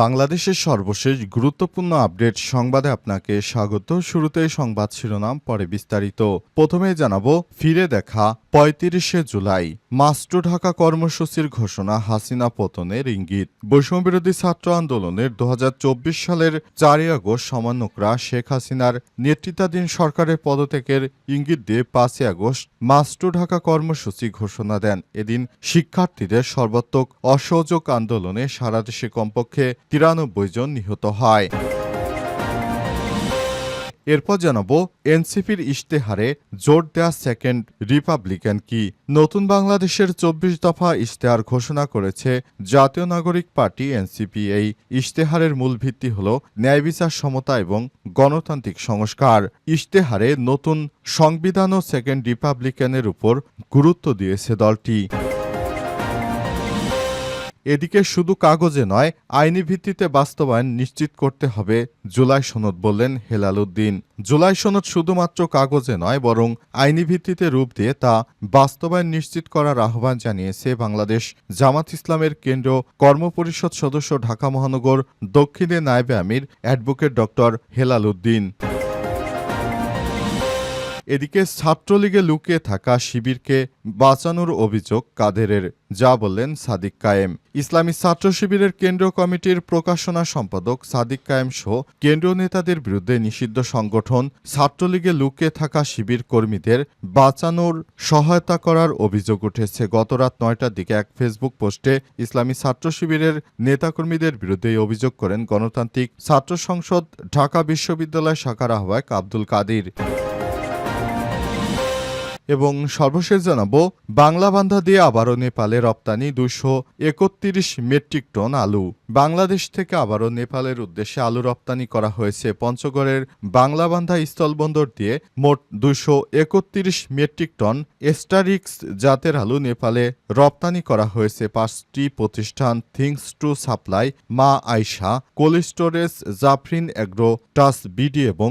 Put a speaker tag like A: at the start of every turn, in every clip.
A: বাংলাদেশের সর্বশেষ গুরুত্বপূর্ণ আপডেট সংবাদে আপনাকে স্বাগত। শুরুতেই সংবাদ শিরোনাম, পরে বিস্তারিত। প্রথমে জানাব, ফিরে দেখা, পঁয়ত্রিশে জুলাই। মাস্টু ঢাকা কর্মসূচির ঘোষণা, হাসিনা পতনের ইঙ্গিত। বৈষম্যবিরোধী ছাত্র আন্দোলনের দু হাজার চব্বিশ সালের চারই আগস্ট সমন্বয়করা শেখ হাসিনার নেতৃত্বাধীন সরকারের পদত্যাগের ইঙ্গিত দিয়ে পাঁচই আগস্ট মাস্টু ঢাকা কর্মসূচি ঘোষণা দেন। এদিন শিক্ষার্থীদের সর্বাত্মক অসহযোগ আন্দোলনে সারা দেশে কমপক্ষে তিরানব্বই জন নিহত হয়। এরপর জানাব, এনসিপির ইশতেহারে জোর দেয়া সেকেন্ড রিপাবলিকান কি? নতুন বাংলাদেশের চব্বিশ দফা ইশতেহার ঘোষণা করেছে জাতীয় নাগরিক পার্টি এনসিপি। এই ইশতেহারের মূল ভিত্তি হল ন্যায় বিচার সমতা এবং গণতান্ত্রিক সংস্কার। ইশতেহারে নতুন সংবিধান ও সেকেন্ড রিপাবলিকানের উপর গুরুত্ব দিয়েছে দলটি। এদিকে শুধু কাগজে নয়, আইনি ভিত্তিতে বাস্তবায়ন নিশ্চিত করতে হবে, জুলাই সনদ বললেন হেলাল উদ্দিন। জুলাই সনদ শুধুমাত্র কাগজে নয়, বরং আইনি ভিত্তিতে রূপ দিয়ে তা বাস্তবায়ন নিশ্চিত করার আহ্বান জানিয়েছে বাংলাদেশ জামাত ইসলামের কেন্দ্র কর্মপরিষদ সদস্য ঢাকা মহানগর দক্ষিণে নায়েবে আমির অ্যাডভোকেট ডক্টর হেলাল উদ্দিন। এদিকে ছাত্রলীগে লুকিয়ে থাকা শিবিরকে বাঁচানোর অভিযোগ কাদেরের, যা বললেন সাদিক কায়েম। ইসলামী ছাত্র শিবিরের কেন্দ্রীয় কমিটির প্রকাশনা সম্পাদক সাদিক কায়েম সহ কেন্দ্রীয় নেতাদের বিরুদ্ধে নিষিদ্ধ সংগঠন, ছাত্রলীগে লুকিয়ে থাকা শিবির কর্মীদের বাঁচানোর সহায়তা করার অভিযোগ উঠেছে। গতরাত নয়টার দিকে এক ফেসবুক পোস্টে ইসলামী ছাত্র শিবিরের নেতাকর্মীদের বিরুদ্ধে অভিযোগ করেন গণতান্ত্রিক ছাত্র সংসদ, ঢাকা বিশ্ববিদ্যালয় শাখার আহ্বায়ক আব্দুল কাদির। এবং সর্বশেষ জানাব, বাংলা বান্ধা দিয়ে আবারও নেপালে রপ্তানি দুশো একত্রিশ মেট্রিক টন আলু। বাংলাদেশ থেকে আবারও নেপালের উদ্দেশ্যে আলু রপ্তানি করা হয়েছে পঞ্চগড়ের বাংলাবান্ধা স্থলবন্দর দিয়ে মোট দুশো একত্রিশ মেট্রিক টন এস্টারিক্স জাতের আলু নেপালে রপ্তানি করা হয়েছে। পাঁচটি প্রতিষ্ঠান things to supply, Maa Ayesha, cold storage, Jafrin agro, টাস বিডি এবং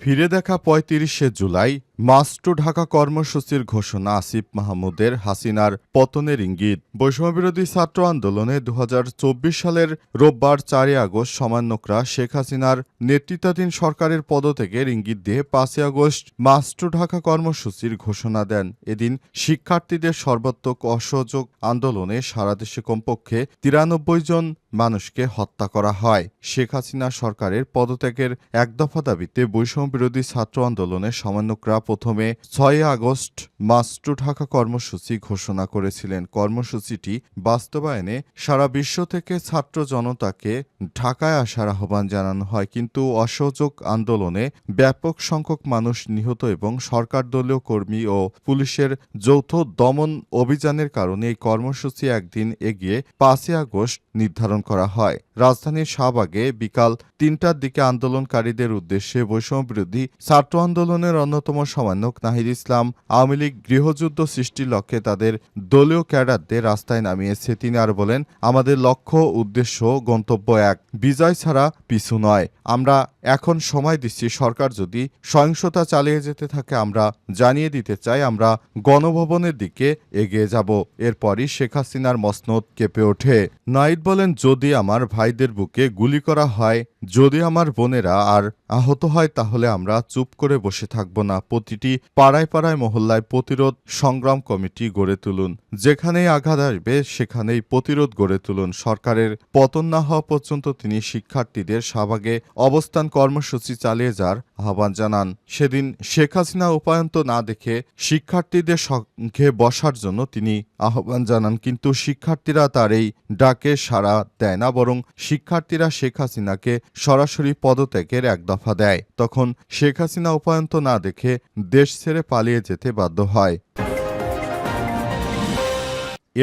A: ফিরে দেখা পঁয়ত্রিশে জুলাই মাস টু ঢাকা কর্মসূচির ঘোষণা আসিফ মাহমুদের হাসিনার পতনের ইঙ্গিত। বৈষম্যবিরোধী ছাত্র আন্দোলনে দু হাজার চব্বিশ সালের রোববার চারই আগস্ট সমান্যকরা শেখ হাসিনার নেতৃত্বাধীন সরকারের পদত্যাগের ইঙ্গিত দিয়ে পাঁচই আগস্ট মাস টু ঢাকা কর্মসূচির ঘোষণা দেন। এদিন শিক্ষার্থীদের সর্বাত্মক অসহযোগ আন্দোলনে সারা দেশে কমপক্ষে তিরানব্বই জন মানুষকে হত্যা করা হয়। শেখ হাসিনা সরকারের পদত্যাগের এক দফা দাবিতে বৈষম্যবিরোধী ছাত্র আন্দোলনের সমান্যকরা প্রথমে ছয় আগস্ট মাস্টু ঢাকা কর্মসূচি ঘোষণা করেছিলেন। কর্মসূচিটি বাস্তবায়নে সারা বিশ্ব থেকে ছাত্র জনতাকে ঢাকায় আসার আহ্বান জানানো হয়। কিন্তু অসহযোগ আন্দোলনে ব্যাপক সংখ্যক মানুষ নিহত এবং সরকার দলীয় কর্মী ও পুলিশের যৌথ দমন অভিযানের কারণে এই কর্মসূচি একদিন এগিয়ে পাঁচই আগস্ট নির্ধারণ করা হয়। রাজধানীর শাহবাগে বিকাল তিনটার দিকে আন্দোলনকারীদের উদ্দেশ্যে বৈষম্যবিরোধী ছাত্র আন্দোলনের অন্যতম সমন্বয়ক নাহিদ ইসলাম আওয়ামী লীগ গৃহযুদ্ধ সৃষ্টির লক্ষ্যে তাদের দলীয় ক্যাডারদের রাস্তায় নামিয়েছে। তিনি আর বলেন, আমাদের লক্ষ্য, উদ্দেশ্য, গন্তব্য এক। বিজয় ছাড়া পিছু নয়। আমরা এখন সময় দিচ্ছি, সরকার যদি সহিংসতা চালিয়ে যেতে থাকে, আমরা জানিয়ে দিতে চাই, আমরা গণভবনের দিকে এগিয়ে যাব। এরপরই শেখ হাসিনার মসনদ কেঁপে ওঠে। নাইট বলেন, যদি আমার ভাইদের বুকে গুলি করা হয়, যদি আমার বোনেরা আর আহত হয়, তাহলে আমরা চুপ করে বসে থাকব না। প্রতিটি পাড়ায় পাড়ায় মহল্লায় প্রতিরোধ সংগ্রাম কমিটি গড়ে তুলুন। যেখানেই আঘাত আসবে, সেখানেই প্রতিরোধ গড়ে তুলুন। সরকারের পতন না হওয়া পর্যন্ত তিনি শিক্ষার্থীদের শাহবাগে অবস্থান কর্মসূচি চালিয়ে যাওয়ার আহ্বান জানান। সেদিন শেখ হাসিনা উপায়ন্ত না দেখে শিক্ষার্থীদের সঙ্গে বসার জন্য তিনি আহ্বান জানান। কিন্তু শিক্ষার্থীরা তার এই ডাকে সাড়া দেয় না, বরং শিক্ষার্থীরা শেখ হাসিনাকে সরাসরি পদত্যাগের এক দফা দেয়। তখন শেখ হাসিনা উপায়ন্ত না দেখে দেশ ছেড়ে পালিয়ে যেতে বাধ্য হয়।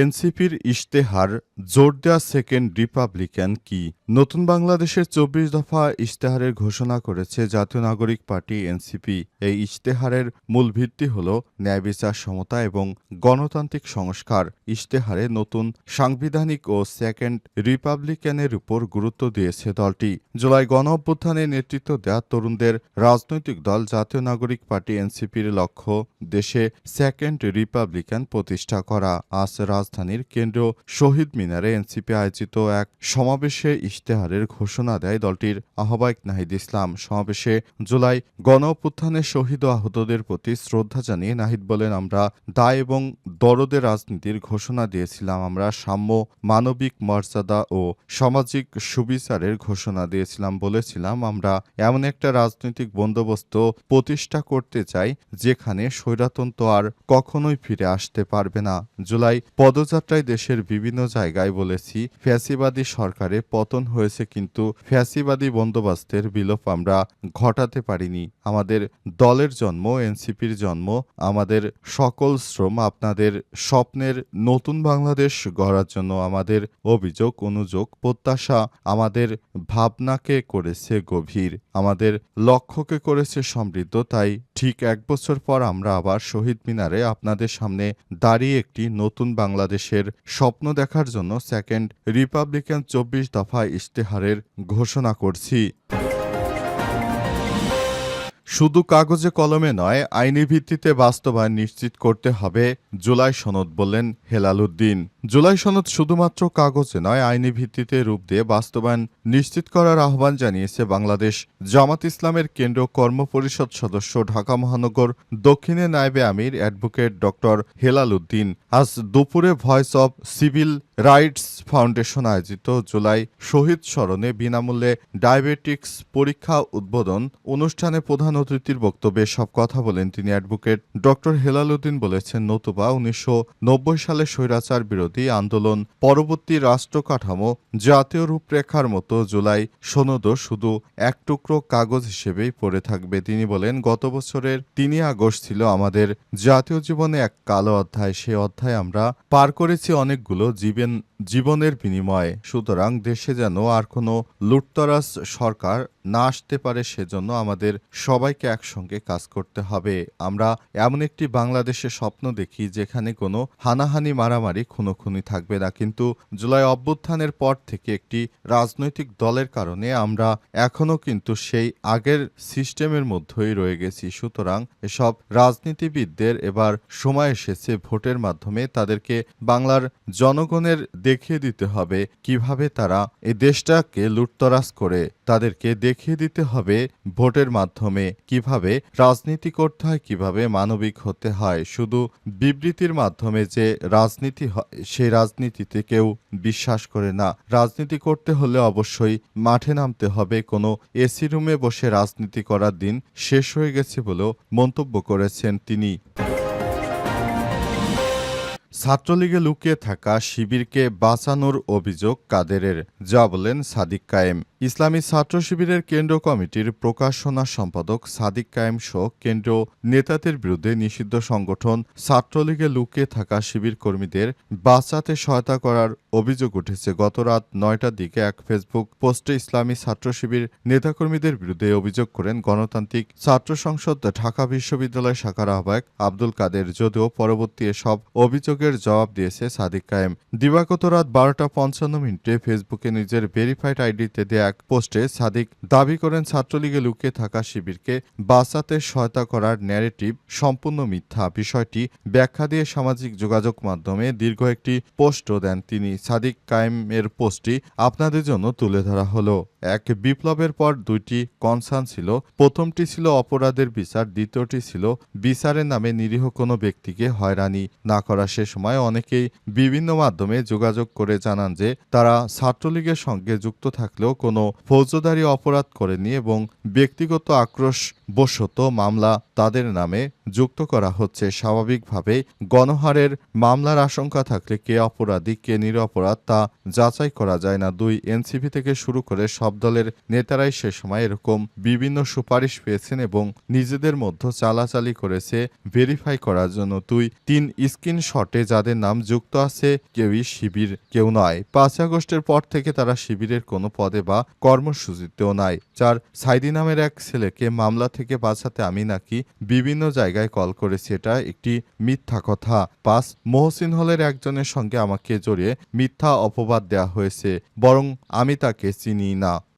A: এনসিপির ইশতেহার, জোর দেওয়া সেকেন্ড রিপাবলিকান কি? নতুন বাংলাদেশের চব্বিশ দফা ইশতেহারের ঘোষণা করেছে জাতীয় নাগরিক পার্টি এনসিপি। এই ইশতেহারের মূল ভিত্তি হল ন্যায় বিচার সমতা এবং গণতান্ত্রিক সংস্কার। ইশতেহারে নতুন সাংবিধানিক ও সেকেন্ড রিপাবলিকানের উপর গুরুত্ব দিয়েছে দলটি। জুলাই গণ অভ্যুত্থানে নেতৃত্ব দেওয়া তরুণদের রাজনৈতিক দল জাতীয় নাগরিক পার্টি এনসিপির লক্ষ্য দেশে সেকেন্ড রিপাবলিকান প্রতিষ্ঠা করা। আজ রাজধানীর কেন্দ্রীয় শহীদ মিনারে এনসিপি আয়োজিত এক সমাবেশে ইশতেহারের ঘোষণা দেয় দলটির আহ্বায়ক নাহিদ ইসলাম। সমাবেশে জুলাই গণ শহীদ ও আহতদের প্রতি শ্রদ্ধা জানিয়ে নাহিদ বলেন, আমরা দায় এবং দরদের রাজনীতির ঘোষণা দিয়েছিলাম। আমরা সাম্য, মানবিক মর্যাদা ও সামাজিক সুবিচারের ঘোষণা দিয়েছিলাম, বলেছিলাম, আমরা এমন একটা রাজনৈতিক বন্দোবস্ত প্রতিষ্ঠা করতে চাই, যেখানে স্বৈরাতন্ত্র আর কখনোই ফিরে আসতে পারবে না। জুলাই পদযাত্রায় দেশের বিভিন্ন জায়গায় বলেছি, ফ্যাসিবাদী সরকারে পতন হয়েছে কিন্তু ফ্যাসিবাদী বন্দোবস্তের বিলোপ আমরা ঘটাতে পারিনি। আমাদের দলের জন্ম, এনসিপির জন্ম, আমাদের সকল শ্রম আপনাদের স্বপ্নের নতুন বাংলাদেশ গড়ার জন্য আমাদের অভিযোগ, অনুযোগ, প্রত্যাশা আমাদের ভাবনাকে করেছে গভীর, আমাদের লক্ষ্যকে করেছে সমৃদ্ধ। তাই ঠিক এক বছর পর আমরা আবার শহীদ মিনারে আপনাদের সামনে দাঁড়িয়ে একটি নতুন বাংলাদেশের স্বপ্ন দেখার জন্য সেকেন্ড রিপাবলিকান চব্বিশ দফা ইশতেহারের ঘোষণা করছি। শুধু কাগজে কলমে নয়, আইনি ভিত্তিতে বাস্তবায়ন নিশ্চিত করতে হবে, জুলাই সনদ বললেন হেলাল উদ্দিন। জুলাই সনদ শুধুমাত্র কাগজে নয়, আইনি ভিত্তিতে রূপ দিয়ে বাস্তবায়ন নিশ্চিত করার আহ্বান জানিয়েছে বাংলাদেশ। জামাত ইসলামের কেন্দ্রীয় কর্মপরিষদ সদস্য ঢাকা মহানগর, দক্ষিণে নায়েবে আমির অ্যাডভোকেট ডক্টর হেলাল উদ্দিন। আজ দুপুরে voice of civil rights foundation আয়োজিত জুলাই শহীদ স্মরণে বিনামূল্যে ডায়াবেটিক্স পরীক্ষা উদ্বোধন অনুষ্ঠানে প্রধান অতিথির বক্তব্যে সব কথা বলেন তিনি অ্যাডভোকেট ডক্টর হেলাল উদ্দিন বলেছেন, নতুবা উনিশশো নব্বই সালে স্বৈরাচার বিরোধী আন্দোলন, পরবর্তী রাষ্ট্র কাঠামো, জাতীয় রূপরেখার মতো জুলাই সনদও শুধু এক টুকরো কাগজ হিসেবেই পড়ে থাকবে। তিনি বলেন, গত বছরের তিনই আগস্ট ছিল আমাদের জাতীয় জীবনে এক কালো অধ্যায়। সে অধ্যায় আমরা পার করেছি অনেকগুলো জীবন জীবনের বিনিময়ে। সুতরাং দেশে যেন আর কোনো লুটতরাজ সরকার না আসতে পারে, সেজন্য আমাদের সবাইকে একসঙ্গে কাজ করতে হবে। আমরা এমন একটি বাংলাদেশের স্বপ্ন দেখি, যেখানে কোনো হানাহানি মারামারি খুনোখুনি থাকবে না। কিন্তু জুলাই অভ্যুত্থানের পর থেকে একটি রাজনৈতিক দলের কারণে আমরা এখনও কিন্তু সেই আগের সিস্টেমের মধ্যেই রয়ে গেছি। সুতরাং এসব রাজনীতিবিদদের এবার সময় এসেছে ভোটের মাধ্যমে। তাদেরকে বাংলার জনগণের দেখিয়ে দিতে হবে কীভাবে তারা এই দেশটাকে লুটতরাজ করে। তাদেরকে দেখিয়ে দিতে হবে ভোটের মাধ্যমে কীভাবে রাজনীতি করতে হয়, কীভাবে মানবিক হতে হয়। শুধু বিবৃতির মাধ্যমে যে রাজনীতি হয়, সেই রাজনীতিতে কেউ বিশ্বাস করে না। রাজনীতি করতে হলে অবশ্যই মাঠে নামতে হবে। কোনো এসি রুমে বসে রাজনীতি করার দিন শেষ হয়ে গেছে বলেও মন্তব্য করেছেন তিনি। ছাত্রলীগে লুকিয়ে থাকা শিবিরকে বাঁচানোর অভিযোগ কাদেরের যা বলেন সাদিক কায়েম। ইসলামী ছাত্র শিবিরের কেন্দ্র কমিটির প্রকাশনা সম্পাদক সাদিক কায়েম সহ কেন্দ্র নেতাদের বিরুদ্ধে নিষিদ্ধ সংগঠন ছাত্রলীগে লুকিয়ে থাকা শিবির কর্মীদের বাঁচাতে সহায়তা করার অভিযোগ উঠেছে। গত রাত নয়টার দিকে এক ফেসবুক পোস্টে ইসলামী ছাত্র শিবির নেতাকর্মীদের বিরুদ্ধে অভিযোগ করেন, গণতান্ত্রিক ছাত্র সংসদ ঢাকা বিশ্ববিদ্যালয় শাখার আহ্বায়ক আব্দুল কাদের। যদিও পরবর্তী এসব অভিযোগের জবাব দিয়েছে সাদিক কায়েম। দিবাগত রাত বারোটা পঞ্চান্ন মিনিটে ফেসবুকে নিজের ভেরিফাইড আইডিতে দেয়া এক পোস্টে সাদিক দাবি করেন ছাত্রলীগে লুকিয়ে থাকা শিবিরকে বাঁচাতে সহায়তা করার ন্যারেটিভ সম্পূর্ণ মিথ্যা। বিষয়টি ব্যাখ্যা দিয়ে সামাজিক যোগাযোগ মাধ্যমে দীর্ঘ একটি পোস্টও দেন তিনি। সাদিক কায়েমের পোস্টটি আপনাদের জন্য তুলে ধরা হলো। এক বিপ্লবের পর দুইটি কনসার্ন ছিল। প্রথমটি ছিল অপরাধের বিচার, দ্বিতীয়টি ছিল বিচারের নামে নিরীহ কোনো ব্যক্তিকে হয়রানি না করা। সে সময় অনেকেই বিভিন্ন মাধ্যমে যোগাযোগ করে জানান যে, তারা ছাত্রলীগের সঙ্গে যুক্ত থাকলেও কোনো ফৌজদারি অপরাধ করেনি এবং ব্যক্তিগত আক্রোশ বশত মামলা তাদের নামে যুক্ত করা হচ্ছে। স্বাভাবিকভাবে গণহারের মামলার আশঙ্কা থাকলে কে অপরাধী, কে নিরপরাধ তা যাচাই করা যায় না। দুই, এনসিপি থেকে শুরু করে সব দলের নেতারাই সে সময় এরকম বিভিন্ন সুপারিশ পেয়েছেন এবং নিজেদের মধ্যে চালাচালি করেছে ভেরিফাই করার জন্য। দুই, তিন স্ক্রিনশটে যাদের নাম যুক্ত আছে কেউই শিবির, কেউ নয়। পাঁচ আগস্টের পর থেকে তারা শিবিরের কোনো পদে বা কর্মসূচিতেও নাই। চার, সাইদি নামের এক ছেলেকে মামলা থেকে বাঁচাতে আমি নাকি বিভিন্ন জায়গায় কল করেছি, এটা একটি মিথ্যা কথা। পাঁচ মহসিন হলের একজনের সঙ্গে আমাকে জড়িয়ে মিথ্যা অপবাদ দেয়া হয়েছে, বরং আমি তাকে চিনি না।